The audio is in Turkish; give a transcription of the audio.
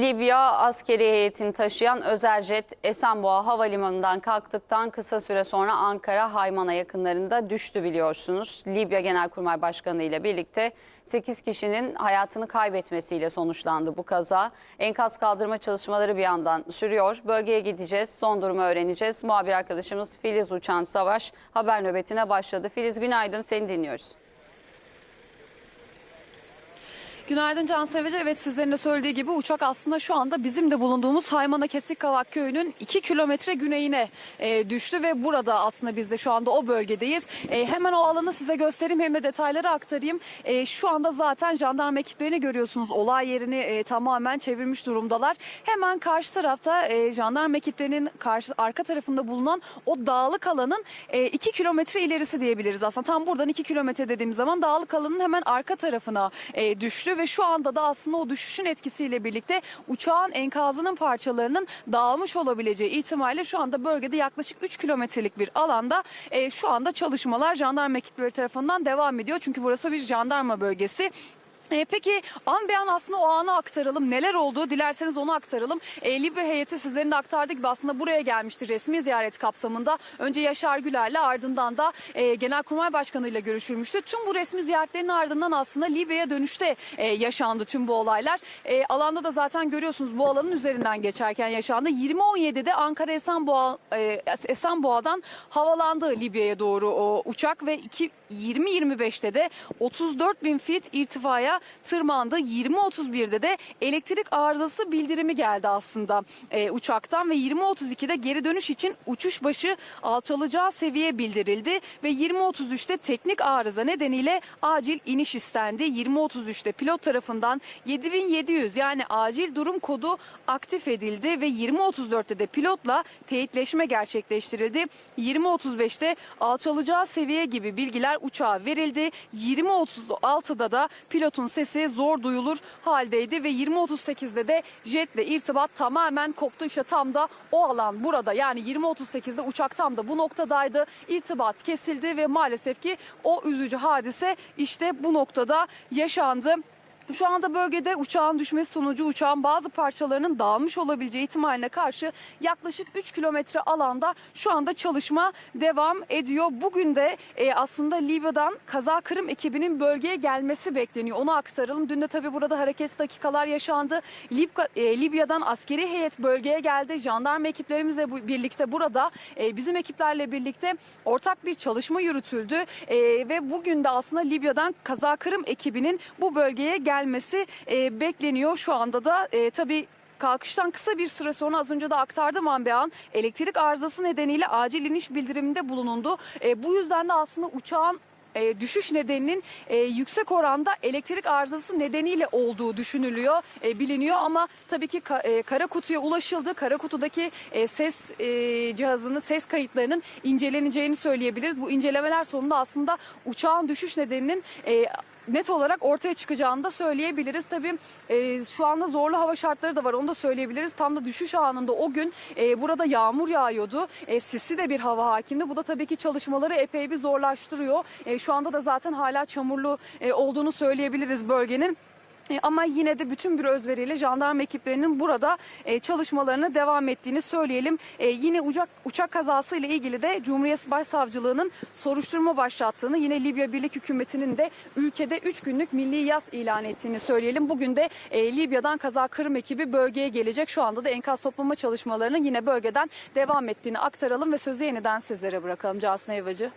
Libya askeri heyetini taşıyan özel jet Esenboğa Havalimanı'ndan kalktıktan kısa süre sonra Ankara Haymana yakınlarında düştü biliyorsunuz. Libya Genelkurmay Başkanı ile birlikte 8 kişinin hayatını kaybetmesiyle sonuçlandı bu kaza. Enkaz kaldırma çalışmaları bir yandan sürüyor. Bölgeye gideceğiz, son durumu öğreneceğiz. Muhabir arkadaşımız Filiz Uçan Savaş haber nöbetine başladı. Filiz günaydın, seni dinliyoruz. Günaydın Can Seveci. Evet sizlerin de söylediği gibi uçak aslında şu anda bizim de bulunduğumuz Haymana Kesikkavak köyünün 2 kilometre güneyine e, düştü ve burada aslında biz de şu anda o bölgedeyiz. E, hemen o alanı size göstereyim hem de detayları aktarayım. E, şu anda zaten jandarma ekiplerini görüyorsunuz. Olay yerini e, tamamen çevirmiş durumdalar. Hemen karşı tarafta e, jandarma ekiplerinin karşı arka tarafında bulunan o dağlık alanın 2 kilometre ilerisi diyebiliriz aslında. Tam buradan 2 kilometre dediğim zaman dağlık alanın hemen arka tarafına e, düştü ve şu anda da aslında o düşüşün etkisiyle birlikte uçağın enkazının parçalarının dağılmış olabileceği ihtimalle şu anda bölgede yaklaşık 3 kilometrelik bir alanda e, şu anda çalışmalar jandarma ekipleri tarafından devam ediyor. Çünkü burası bir jandarma bölgesi. E, peki an be an aslında o anı aktaralım. Neler oldu? Dilerseniz onu aktaralım. E, Libya heyeti sizlerin de aktardığı aslında buraya gelmişti resmi ziyaret kapsamında. Önce Yaşar Güler'le ardından da e, Genelkurmay Başkanı ile görüşülmüştü. Tüm bu resmi ziyaretlerin ardından aslında Libya'ya dönüşte e, yaşandı tüm bu olaylar. E, alanda da zaten görüyorsunuz bu alanın üzerinden geçerken yaşandı. 20.17'de Ankara Esenboğa, e, Esenboğa'dan havalandı Libya'ya doğru o uçak ve iki 20-25'te de 34 bin fit irtifaya tırmandı. 20-31'de de elektrik arızası bildirimi geldi aslında e, uçaktan ve 20-32'de geri dönüş için uçuş başı alçalacağı seviye bildirildi ve 20-33'te teknik arıza nedeniyle acil iniş istendi. 20-33'te pilot tarafından 7700 yani acil durum kodu aktif edildi ve 20-34'te de pilotla teyitleşme gerçekleştirildi. 20-35'te alçalacağı seviye gibi bilgiler uçağa verildi. 20.36'da da pilotun sesi zor duyulur haldeydi ve 20.38'de de jetle irtibat tamamen koptu. İşte tam da o alan burada yani 20.38'de uçak tam da bu noktadaydı. İrtibat kesildi ve maalesef ki o üzücü hadise işte bu noktada yaşandı. Şu anda bölgede uçağın düşmesi sonucu uçağın bazı parçalarının dağılmış olabileceği ihtimaline karşı yaklaşık 3 kilometre alanda şu anda çalışma devam ediyor. Bugün de e, aslında Libya'dan kaza kırım ekibinin bölgeye gelmesi bekleniyor. Onu aktaralım. Dün de tabii burada hareketli dakikalar yaşandı. Libya, e, Libya'dan askeri heyet bölgeye geldi. Jandarma ekiplerimizle bu- birlikte burada e, bizim ekiplerle birlikte ortak bir çalışma yürütüldü. E, ve bugün de aslında Libya'dan kaza kırım ekibinin bu bölgeye gelmesi e, bekleniyor. Şu anda da e, tabii Kalkıştan kısa bir süre sonra az önce de aktardım Anbeyan elektrik arızası nedeniyle acil iniş bildiriminde bulunuldu. E, bu yüzden de aslında uçağın e, düşüş nedeninin e, yüksek oranda elektrik arızası nedeniyle olduğu düşünülüyor, e, biliniyor ama tabii ki ka- e, kara kutuya ulaşıldı. Kara kutudaki e, ses e, cihazının ses kayıtlarının inceleneceğini söyleyebiliriz. Bu incelemeler sonunda aslında uçağın düşüş nedeninin e, net olarak ortaya çıkacağını da söyleyebiliriz. Tabii e, şu anda zorlu hava şartları da var onu da söyleyebiliriz. Tam da düşüş anında o gün e, burada yağmur yağıyordu. E, sisli de bir hava hakimdi. Bu da tabii ki çalışmaları epey bir zorlaştırıyor. E, şu anda da zaten hala çamurlu e, olduğunu söyleyebiliriz bölgenin. E, Ama yine de bütün bir özveriyle jandarma ekiplerinin burada e, çalışmalarına devam ettiğini söyleyelim. E, yine uçak uçak kazası ile ilgili de Cumhuriyet Başsavcılığı'nın soruşturma başlattığını, yine Libya Birlik Hükümeti'nin de ülkede 3 günlük milli yas ilan ettiğini söyleyelim. Bugün de Libya'dan kaza kırım ekibi bölgeye gelecek. Şu anda da enkaz toplama çalışmalarının yine bölgeden devam ettiğini aktaralım ve sözü yeniden sizlere bırakalım Cansın Eyvacı.